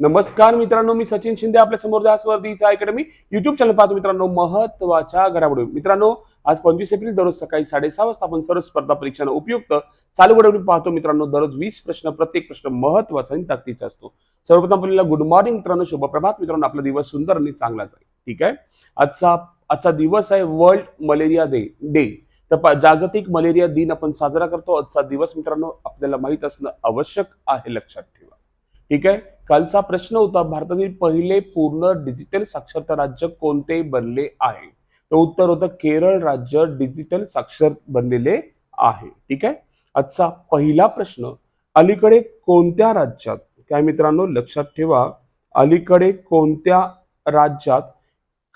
नमस्कार मित्रांनो मी सचिन शिंदे आपल्यासमोर दासवर्दीचा अकॅडमी युट्यूब चॅनल पाहतो मित्रांनो महत्त्वाच्या घडामोडी. मित्रांनो आज पंचवीस एप्रिल दररोज सकाळी साडेसहा वाजता आपण सर्व स्पर्धा परीक्षांना उपयुक्त चालू घडामोडी पाहतो मित्रांनो. दररोज वीस प्रश्न प्रत्येक प्रश्न महत्त्वाचा आणि ताकदीचा असतो. सर्वप्रथम आपल्याला गुड मॉर्निंग मित्रांनो शुभप्रभात मित्रांनो. आपला दिवस सुंदर आणि चांगला जाईल. ठीक आहे? आजचा आजचा दिवस आहे वर्ल्ड मलेरिया डे डे तर जागतिक मलेरिया दिन आपण साजरा करतो. आजचा दिवस मित्रांनो आपल्याला माहीत असणं आवश्यक आहे लक्षात ठेवा. ठीक आहे? कालचा प्रश्न होता भारतातील पहिले पूर्ण डिजिटल साक्षरता राज्य कोणते बनले आहे? तर उत्तर होतं केरळ राज्य डिजिटल साक्षर बनलेले आहे. ठीक आहे? आजचा पहिला प्रश्न अलीकडे कोणत्या राज्यात काय मित्रांनो लक्षात ठेवा अलीकडे कोणत्या राज्यात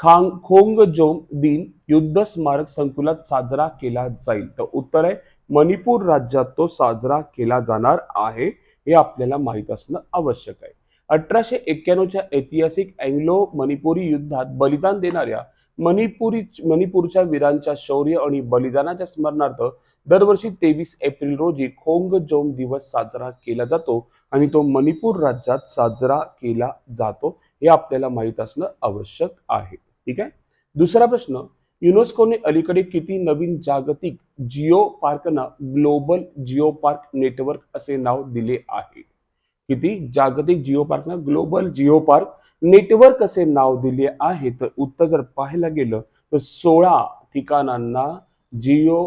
खांग खोंगजोम दिन युद्ध स्मारक संकुलात साजरा केला जाईल? तर उत्तर आहे मणिपूर राज्यात तो साजरा केला जाणार आहे. हे आपल्याला माहीत असणं आवश्यक आहे. अठराशे एक्क्याण्णवच्या ऐतिहासिक अँग्लो मणिपुरी युद्धात बलिदान देणाऱ्या मणिपुरी मणिपूरच्या वीरांच्या शौर्य आणि बलिदानाच्या स्मरणार्थ दरवर्षी तेवीस एप्रिल रोजी खोंगजोम दिवस साजरा केला जातो आणि तो मणिपूर राज्यात साजरा केला जातो हे आपल्याला माहीत असणं आवश्यक आहे. ठीक आहे? दुसरा प्रश्न युनेस्कोने अलीकडे किती नवीन जागतिक जिओ पार्कना ग्लोबल जिओ पार्क नेटवर्क असे नाव दिले आहे? किती जागतिक जिओ पार्कना ग्लोबल जिओ पार्क नेटवर्क असे नाव दिले आहे? तर उत्तर जर पाहायला गेलं तर सोळा ठिकाणांना जिओ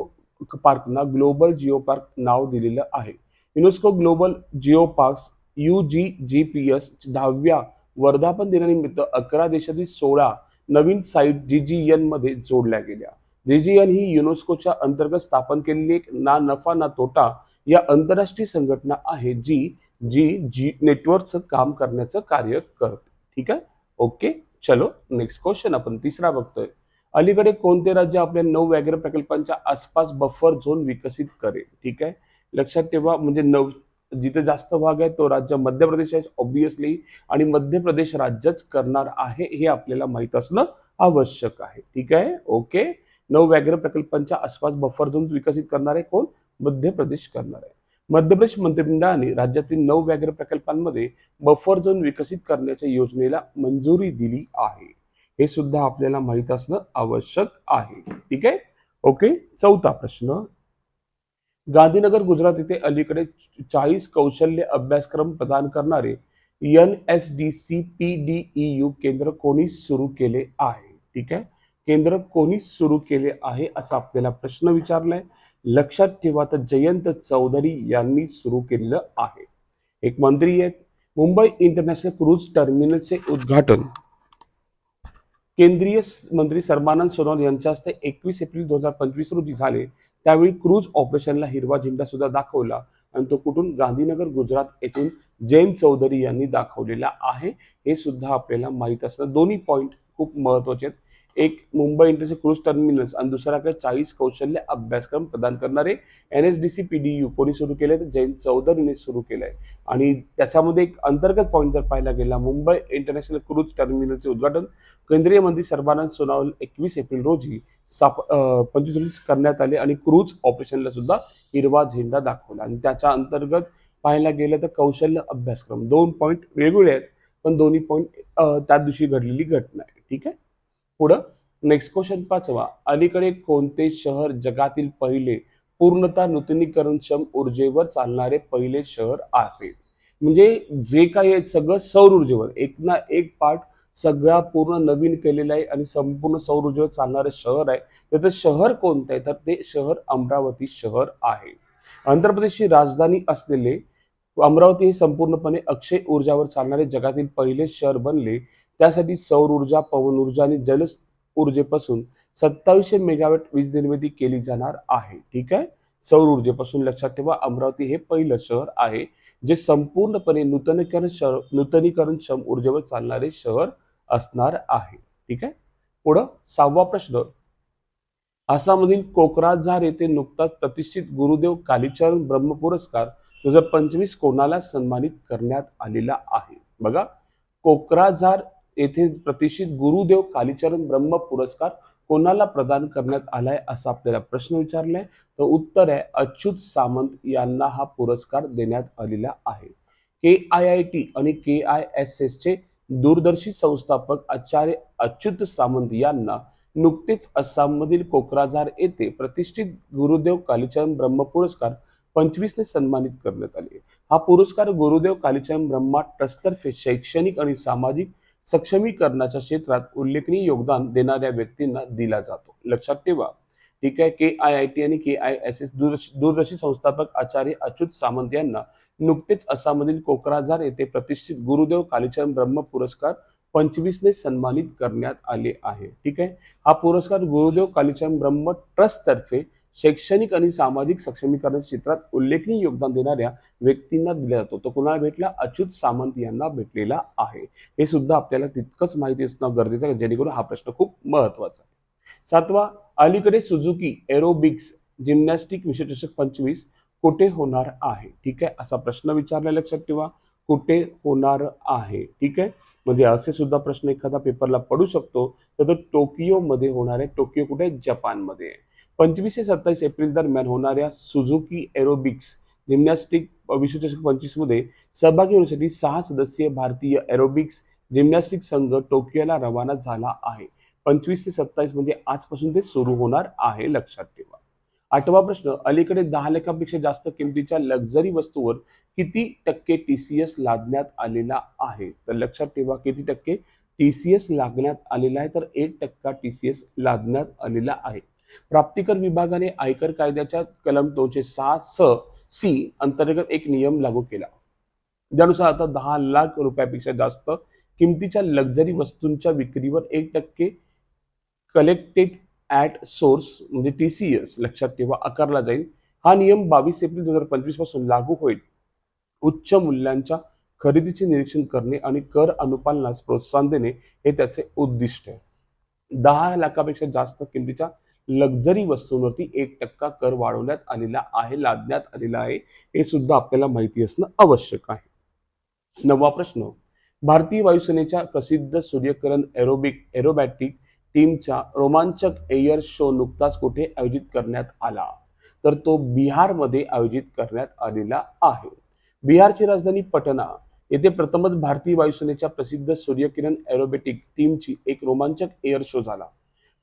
पार्कना ग्लोबल जिओ पार्क नाव दिलेलं आहे. UNESCO global geo parks U G G P S दहाव्या वर्धापन दिनानिमित्त अकरा देशातील सोळा नवीन साईट जी जी एनमध्ये जोडल्या गेल्या. जी जी एन ही युनेस्कोच्या अंतर्गत स्थापन केलेली एक ना नफा ना तोटा या आंतरराष्ट्रीय संघटना आहे जी जी जी नेटवर्कचं काम करण्याचं कार्य करते. ठीक आहे? ओके चलो नेक्स्ट क्वेश्चन आपण तिसरा बघतोय. अलीकडे कोणते राज्य आपल्या नऊ व्याघ्र प्रकल्पांच्या आसपास बफर झोन विकसित करेल? ठीक आहे? लक्षात ठेवा म्हणजे नऊ जिथे जास्त भाग आहे तो राज्य मध्य प्रदेश आहे ऑब्विसली आणि मध्य प्रदेश राज्यच करणार आहे हे आपल्याला माहीत असणं आवश्यक आहे. ठीक आहे? ओके? नऊ व्याघ्र प्रकल्पांच्या आसपास बफर झोन विकसित करणार आहे कोण? मध्य प्रदेश करणार. आहे मध्य प्रदेश मंत्रिमंडळाने राज्यातील नऊ व्याघ्र प्रकल्पांमध्ये बफर झोन विकसित करण्याच्या योजनेला मंजुरी दिली आहे. हे सुद्धा आपल्याला माहीत असणं आवश्यक आहे. ठीक आहे? ओके? चौथा प्रश्न. गांधीनगर गुजरात येथे अलीकडे चाळीस कौशल्य अभ्यासक्रम प्रदान करणारे N S D C P D E U केंद्र कोणी सुरू केले आहे? ठीक आहे. केंद्र कोणी सुरू केले आहे असा आपल्याला प्रश्न विचारलाय. लक्षात ठेवा तर जयंत चौधरी यांनी सुरू केलेलं आहे. एक मंत्री आहेत. मुंबई इंटरनॅशनल क्रूज टर्मिनलचे उद्घाटन. केंद्रीय मंत्री सर्बानंद सोनोवाल यांच्या हस्ते एकवीस एप्रिल दोन हजार पंचवीस रोजी झाले. त्यावेळी क्रूज ऑपरेशनला हिरवा झेंडा सुद्धा दाखवला आणि तो कुठून? गांधीनगर गुजरात येथून जैन चौधरी यांनी दाखवलेला आहे. हे सुद्धा आपल्याला माहीत असणं दोन्ही पॉईंट खूप महत्त्वाचे आहेत. एक मुंबई इंटरनॅशनल क्रूज टर्मिनल्स आणि दुसराकडे चाळीस कौशल्य अभ्यासक्रम प्रदान करणारे N S D C P D U कोणी सुरू केले तर जयंत चौधरीने सुरू केलंय. आणि त्याच्यामध्ये एक अंतर्गत पॉईंट जर पाहायला गेला मुंबई इंटरनॅशनल क्रूज टर्मिनलचे उद्घाटन केंद्रीय मंत्री सर्बानंद सोनोवाल एकवीस एप्रिल रोजी साप पंचवीस रोजी करण्यात आले आणि क्रूज ऑपरेशनला सुद्धा हिरवा झेंडा दाखवला. आणि त्याच्या अंतर्गत पाहायला गेलं तर कौशल्य अभ्यासक्रम. दोन पॉईंट वेगवेगळे आहेत पण दोन्ही पॉईंट त्या दिवशी घडलेली घटना आहे. ठीक आहे? पुढं नेक्स्ट क्वेश्चन पाचवा. अलीकडे कोणते शहर जगातील पहिले पूर्णतः नूतनीकरणक्षम ऊर्जेवर चालणारे पहिले शहर असेल म्हणजे जे काही आहे सगळं सौर ऊर्जेवर. एक ना एक पार्ट सगळा पूर्ण नवीन केलेला आहे आणि संपूर्ण सौर ऊर्जेवर चालणारे शहर आहे. त्याचं शहर कोणतं आहे? तर ते शहर अमरावती शहर आहे. आंध्र प्रदेशची राजधानी असलेले अमरावती हे संपूर्णपणे अक्षय ऊर्जावर चालणारे जगातील पहिले शहर बनले. त्यासाठी सौर ऊर्जा पवन ऊर्जा आणि जल ऊर्जेपासून सत्तावीसशे मेगावॅट वीज निर्मिती केली जाणार आहे. ठीक आहे? सौर ऊर्जेपासून लक्षात ठेवा अमरावती हे पहिलं शहर आहे जे संपूर्णपणे नूतनीकरण शहर नूतनीकरणक्षम ऊर्जेवर चालणारे शहर असणार आहे. ठीक आहे? पुढं सहावा प्रश्न. आसाममधील कोकराझार येथे नुकताच प्रतिष्ठित गुरुदेव कालीचरण ब्रह्म पुरस्कार दोन हजार पंचवीस कोणाला सन्मानित करण्यात आलेला आहे? बघा कोकराझार येथे प्रतिष्ठित गुरुदेव कालीचरण ब्रह्म पुरस्कार कोणाला प्रदान करण्यात आलाय असा आपल्याला प्रश्न विचारलाय. तर उत्तर आहे अच्युत सामंत यांना हा पुरस्कार देण्यात आलेला आहे. के आय आय टी आणि के आय एस एस चे दूरदर्शी संस्थापक आचार्य अच्युत सामंत यांना नुकतेच आसाममधील कोकराझार येथे प्रतिष्ठित गुरुदेव कालीचरण ब्रह्म पुरस्कार पंचवीसने सन्मानित करण्यात आले. हा पुरस्कार गुरुदेव कालीचरण ब्रह्मा ट्रस्टतर्फे शैक्षणिक आणि सामाजिक सक्षमीकरणाच्या क्षेत्रात उल्लेखनीय योगदान देणाऱ्या व्यक्तींना दिला जातो. लक्षात ठेवा ठीक आहे के आय आय टी आणि के आय एस एस दूरदर्शी संस्थापक आचार्य अच्युत सामंत यांना नुकतेच आसाममधील कोकराझार येथे प्रतिष्ठित गुरुदेव कालीचरण ब्रह्म पुरस्कार पंचवीसने सन्मानित करण्यात आले आहे. ठीक आहे? हा पुरस्कार गुरुदेव कालीचरण ब्रह्म ट्रस्ट तर्फे शैक्षणिक आणि सामाजिक सक्षमीकरण क्षेत्रात उल्लेखनीय योगदान देणाऱ्या व्यक्तींना दिला जातो. तो कुणाला भेटला? अच्युत सामंत यांना भेटलेला आहे. हे सुद्धा आपल्याला तितकंच माहिती असणं गरजेचं आहे. जेणेकरून हा प्रश्न खूप महत्त्वाचा आहे. सातवा अलीकडे सुझुकी एरोबिक्स जिम्नॅस्टिक विश्वचषक पंचवीस कुठे होणार आहे? ठीक आहे असा प्रश्न विचारला लक्षात ठेवा कुठे होणार आहे? ठीक आहे? म्हणजे असे सुद्धा प्रश्न एखादा पेपरला पडू शकतो. तर तो टोकियोमध्ये होणार आहे. टोकियो कुठे? जपानमध्ये आहे. पंचवीस ते सत्तावीस एप्रिल दरम्यान होणाऱ्या सुझुकी एरोबिक्स जिम्नॅस्टिक विश्वचषक पंचवीसमध्ये सहभागी होण्यासाठी सहा सदस्यीय भारतीय एरोबिक्स जिम्नॅस्टिक संघ टोकियोला रवाना झाला आहे. पंचवीस ते सत्तावीस म्हणजे आजपासून ते सुरू होणार आहे लक्षात ठेवा. आठवा प्रश्न अलीकडे दहा लाखापेक्षा जास्त किमतीच्या लक्झरी वस्तूवर किती टक्के टी सी एस लादण्यात आलेला आहे? तर लक्षात ठेवा किती टक्के टी सी एस लागण्यात आलेला आहे? तर एक टक्का टी सी एस लादण्यात आलेला आहे. प्राप्तिकर विभागाने आयकर कायद्याच्या कलम दोनशे सहा स सी अंतर्गत एक नियम लागू केला. ज्यानुसार आता दहा लाख रुपयापेक्षा जास्त किमतीच्या लक्झरी वस्तूंच्या विक्रीवर एक टक्के कलेक्टेड ॲट सोर्स म्हणजे टी सी एस लक्षात ठेवा आकारला जाईल. हा नियम बावीस एप्रिल दोन हजार पंचवीसपासून लागू होईल. उच्च मूल्यांच्या खरेदीचे निरीक्षण करणे आणि कर अनुपालनास प्रोत्साहन देणे हे त्याचे उद्दिष्ट आहे. दहा लाखापेक्षा जास्त किमतीच्या लक्झरी वस्तूंवरती एक टक्का कर वाढवण्यात आलेला आहे लादण्यात आलेला आहे. हे सुद्धा आपल्याला माहिती असणं आवश्यक आहे. नववा प्रश्न. भारतीय वायुसेनेच्या प्रसिद्ध सूर्यकिरण एरोबिक एरोबॅटिक टीमचा रोमांचक एअर शो नुकताच कुठे आयोजित करण्यात आला? तर तो बिहारमध्ये आयोजित करण्यात आलेला आहे. बिहारची राजधानी पटना येथे प्रथमच भारतीय वायुसेनेच्या प्रसिद्ध सूर्यकिरण एरोबेटिक टीमची एक रोमांचक एअर शो झाला.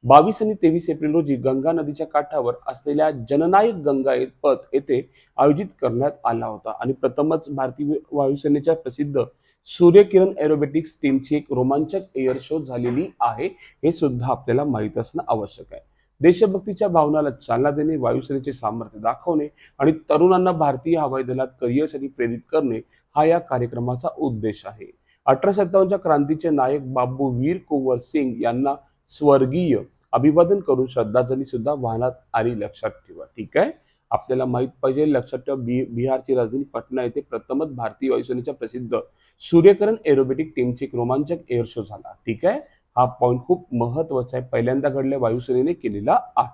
बावीस आणि तेवीस एप्रिल रोजी गंगा नदीच्या काठावर असलेल्या जननायक गंगा पथ येथे आयोजित करण्यात आला होता. आणि प्रथमच भारतीय वायुसेनेच्या प्रसिद्ध सूर्यकिरण एरोबेटिक्स टीमची एक रोमांचक एअर शो झालेली आहे हे सुद्धा आपल्याला माहीत असणं आवश्यक आहे. देशभक्तीच्या भावनाला चालना देणे वायुसेनेचे सामर्थ्य दाखवणे आणि तरुणांना भारतीय हवाई दलात करिअरसाठी प्रेरित करणे हा या कार्यक्रमाचा उद्देश आहे. अठरा सत्तावन्नच्या क्रांतीचे नायक बाबू वीर कुंवर सिंग यांना स्वर्गीय अभिवादन करून श्रद्धांजली सुद्धा वाहनात आली लक्षात ठेवा ठीक आहे? आपल्याला माहीत पाहिजे लक्षात ठेवा बि बिहारची राजधानी पटना येथे प्रथमच भारतीय वायुसेनेच्या प्रसिद्ध सूर्यकरण एरोबेटिक टीमचे एक रोमांचक एअर शो झाला ठीक आहे? हा पॉईंट खूप महत्त्वाचा आहे पहिल्यांदा घडल्या वायुसेनेने केलेला आहे.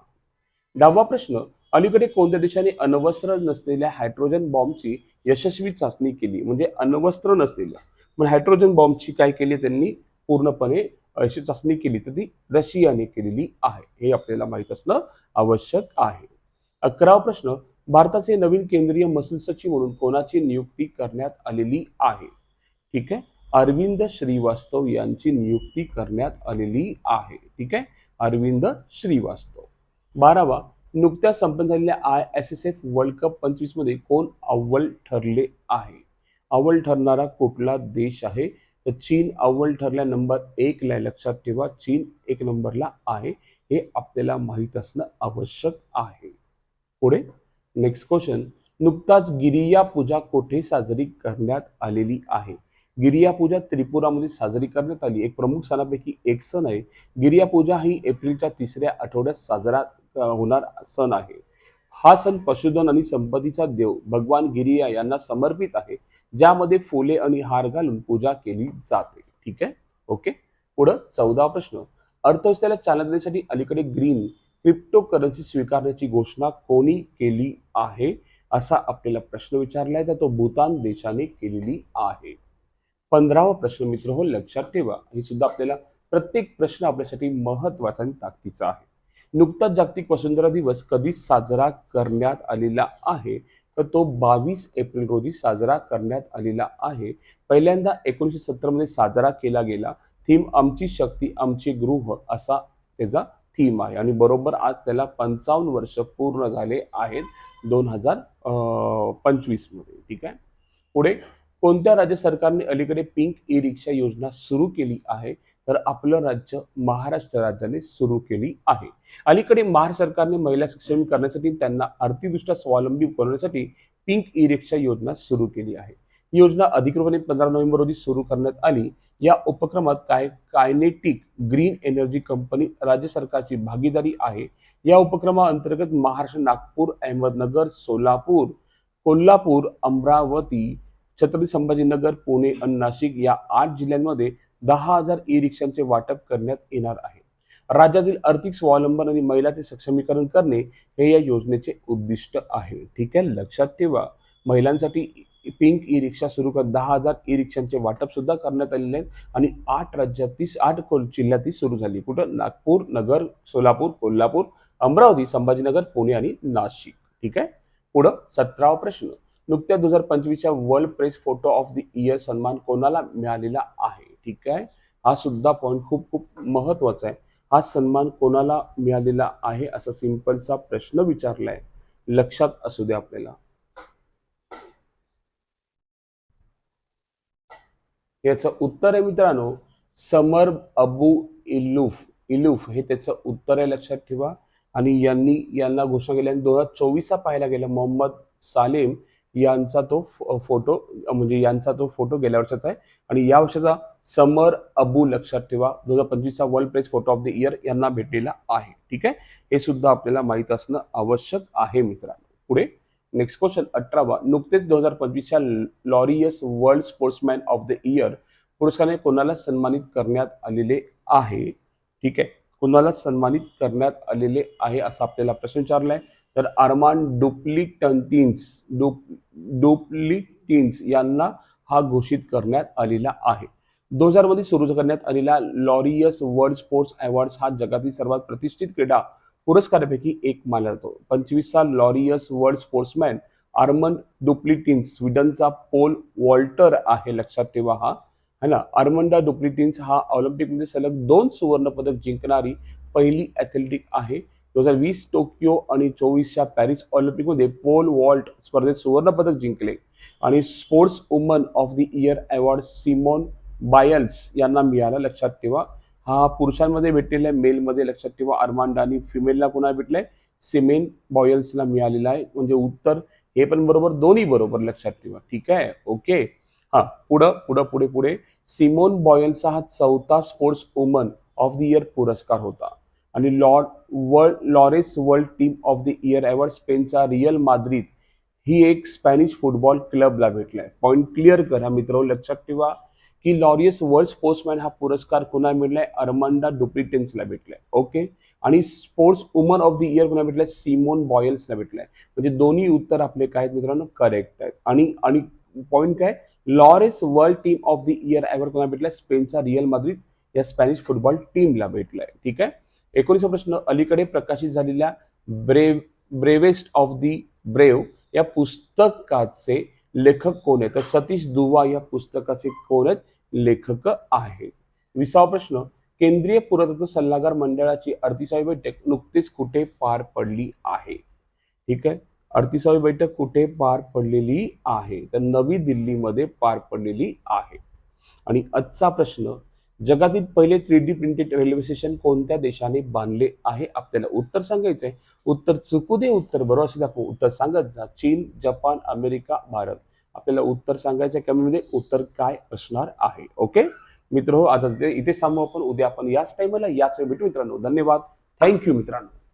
दहावा प्रश्न अलीकडे कोणत्या देशाने अनवस्त्र नसलेल्या हायड्रोजन बॉम्बची यशस्वी चाचणी केली? म्हणजे अनवस्त्र नसलेल्या म्हणजे हायड्रोजन बॉम्बची काय केली त्यांनी? पूर्णपणे अशी चाचणी केली तर ती रशियाने केलेली आहे. हे आपल्याला माहीत असणं आवश्यक आहे. अकरावा प्रश्न भारताचे नवीन केंद्रीय महसूल सचिव म्हणून कोणाची नियुक्ती करण्यात आलेली आहे? ठीक आहे? अरविंद श्रीवास्तव यांची नियुक्ती करण्यात आलेली आहे. ठीक आहे? अरविंद श्रीवास्तव. बारावा नुकत्याच संपन्न झालेल्या I S S F world cup पंचवीसमध्ये कोण अव्वल ठरले आहे? अव्वल ठरणारा कुठला देश आहे? तर चीन अव्वल ठरल्या नंबर एकला लक्षात ठेवा. चीन एक नंबरला आहे. हे आपल्याला माहीत असणं आवश्यक आहे. पुढे नेक्स्ट क्वेश्चन नुकताच गिरिया पूजा कोठे साजरी करण्यात आलेली आहे? गिरिया पूजा त्रिपुरामध्ये साजरी करण्यात आली. एक प्रमुख सणापैकी एक सण आहे. गिरिया पूजा ही एप्रिलच्या तिसऱ्या आठवड्यात साजरा होणार सण आहे. हा सण पशुधन आणि संपत्तीचा देव भगवान गिरिया यांना समर्पित आहे. ज्यामध्ये फुले आणि हार घालून पूजा केली जाते. ठीक आहे? ओके? पुढं चौदा प्रश्न. अर्थव्यवस्थेला चालना देण्यासाठी अलीकडे ग्रीन क्रिप्टो करन्सी स्वीकारण्याची घोषणा कोणी केली आहे? असा आपल्याला प्रश्न विचारला आहे तर तो भूतान देशाने केलेली आहे. पंधरावा प्रश्न मित्र हो लक्षात ठेवा. हे सुद्धा आपल्याला प्रत्येक प्रश्न आपल्यासाठी महत्त्वाचा आणि ताकदीचा आहे. नुकताच जागतिक वसुंधरा दिवस कधी साजरा करण्यात आलेला आहे? तर तो बावीस एप्रिल रोजी साजरा करण्यात आलेला आहे. पहिल्यांदा एकोणीसशे सत्तरमध्ये साजरा केला गेला. थीम आमची शक्ती आमचे गृह असा त्याचा थीम आहे. आणि बरोबर आज त्याला पंचावन्न वर्ष पूर्ण झाले आहेत दोन हजार पंचवीसमध्ये. ठीक आहे? पुढे कोणत्या राज्य सरकारने अलीकडे पिंक ई रिक्षा योजना सुरू केली आहे? तर आपलं राज्य महाराष्ट्र राज्याने सुरू केली आहे. अलीकडे महाराष्ट्र सरकारने महिला सक्षमी करण्यासाठी त्यांना आर्थिकदृष्ट्या स्वावलंबी बनवण्यासाठी पिंक ई रिक्षा योजना सुरू केली आहे. ही योजना अधिकृतपणे पंधरा नोव्हेंबर रोजी सुरू करण्यात आली. या उपक्रमात काय कायनेटिक ग्रीन एनर्जी कंपनी राज्य सरकारची भागीदारी आहे. या उपक्रमाअंतर्गत महाराष्ट्र नागपूर अहमदनगर सोलापूर कोल्हापूर अमरावती छत्रपती संभाजीनगर पुणे आणि नाशिक या आठ जिल्ह्यांमध्ये दहा हजार ई रिक्षांचे वाटप करण्यात येणार आहे. राज्यातील आर्थिक स्वावलंबन आणि महिलांचे सक्षमीकरण करणे हे या योजनेचे उद्दिष्ट आहे. ठीक आहे? लक्षात ठेवा. महिलांसाठी पिंक ई रिक्षा सुरू कर. दहा हजार ई रिक्षांचे वाटप सुद्धा करण्यात आलेले आहेत आणि आठ राज्यात तीस आठ कोल- जिल्ह्यात ती सुरू झाली. कुठं? नागपूर नगर सोलापूर कोल्हापूर अमरावती संभाजीनगर पुणे आणि नाशिक. ठीक आहे? पुढं सतरावा प्रश्न. नुकत्या दोन हजार पंचवीसच्या world press photo of the year सन्मान कोणाला मिळालेला आहे? ठीक आहे. हा सुद्धा पॉईंट खूप खूप महत्त्वाचा आहे. हा सन्मान कोणाला मिळालेला आहे असा सिंपलचा प्रश्न विचारलाय. लक्षात असू दे आपल्याला. याचं उत्तर आहे मित्रांनो समर अबू इलुफ इलुफ हे त्याचं उत्तर आहे लक्षात ठेवा. आणि यांनी यांना घोषणा केली आणि दोन हजार चोवीसचा पाहायला गेला. मोहम्मद सालेम यांचा तो फोटो म्हणजे यांचा तो फोटो गेल्या वर्षाचा आहे. आणि या वर्षाचा समर अबू लक्षात ठेवा. दोन हजार पंचवीसचा world press photo of the year यांना भेटलेला आहे. ठीक आहे? हे सुद्धा आपल्याला माहीत असणं आवश्यक आहे मित्रांनो. पुढे नेक्स्ट क्वेश्चन अठरावा. नुकतेच दोन हजार पंचवीसच्या Laureus world sportsman of the year पुरस्काराने कोणाला सन्मानित करण्यात आलेले आहे? ठीक आहे? कोणाला सन्मानित करण्यात आलेले आहे असा आपल्याला प्रश्न विचारलाय. तर आर्मान डुप्लिटन्टिन्स डुप डुप्लिटिन्स यांना हा घोषित करण्यात आलेला आहे. दोन हजारमध्ये सुरू करण्यात आलेला लॉरियस वर्ल्ड स्पोर्ट्स अवॉर्ड्स हा जगातील सर्वात प्रतिष्ठित क्रीडा पुरस्कारापैकी एक मानला जातो. पंचवीसचा Laureus world sportsman Armand Duplantis स्वीडनचा pole vaulter आहे लक्षात ठेवा हा. है ना? आर्मंडा डुप्लिटिन्स हा ऑलिम्पिकमध्ये सलग दोन सुवर्णपदक जिंकणारी पहिली ॲथलेटिक आहे. दोन हजार वीस टोकियो आणि चोवीसच्या पॅरिस ऑलिम्पिकमध्ये पोल वॉल्ट स्पर्धेत सुवर्णपदक जिंकले. आणि sports woman of the year award Simone Biles यांना मिळाला लक्षात ठेवा. हा पुरुषांमध्ये भेटलेला आहे मेलमध्ये लक्षात ठेवा. अर्मांडा आणि फिमेलला कोणा भेटलाय? सिमेन बॉयल्सला मिळालेला आहे. म्हणजे उत्तर हे पण बरोबर दोन्ही बरोबर लक्षात ठेवा. ठीक आहे? ओके? हा पुढं पुढं पुढे पुढे. सिमोन बॉयल्सचा हा चौथा sports woman of the year पुरस्कार होता. आणि lord world Laureus world team of the year award स्पेनचा Real Madrid ही एक स्पॅनिश फुटबॉल क्लबला भेटलाय. पॉईंट क्लिअर करा मित्र लक्षात ठेवा की लॉरियस वर्ल्ड स्पोर्ट्समॅन हा पुरस्कार कुणाला भेटलाय अर्मांडा डुप्लिटेन्सला भेटलाय. ओके? आणि sports woman of the year कुणाला भेटलाय? सिमोन बॉयल्सला भेटलाय. म्हणजे दोन्ही उत्तर आपले काय आहेत मित्रांनो? करेक्ट आहेत. आणि आणि पॉईंट काय? Laureus world team of the year award कोणाला भेटलाय? स्पेनचा रियल माद्रिद या स्पॅनिश फुटबॉल टीमला भेटलाय. ठीक आहे? एकोणीसा प्रश्न अलीकडे प्रकाशित झालेल्या brave bravest of the brave या पुस्तकाचे लेखक कोण आहेत? तर सतीश दुवा या पुस्तकाचे कोण आहेत? लेखक आहेत. विसावा प्रश्न केंद्रीय पुरातत्व सल्लागार मंडळाची अडतीसावी बैठक नुकतीच कुठे पार पडली आहे? ठीक आहे. अडतीसावी बैठक कुठे पार पडलेली आहे? तर नवी दिल्लीमध्ये पार पडलेली आहे. आणि आजचा प्रश्न जगातील पहिले three D printed railway station कोणत्या देशाने बांधले आहे? आपल्याला उत्तर सांगायचंय. उत्तर चुकू दे उत्तर बरोबर असे दाखवू. उत्तर सांगत जा. चीन जपान अमेरिका भारत. आपल्याला उत्तर सांगायचं कमीमध्ये उत्तर काय असणार आहे? ओके? मित्र हो आज इथे थांबू आपण. उद्या आपण याच टाइमला याच वेळी भेटू मित्रांनो. धन्यवाद. थँक्यू मित्रांनो.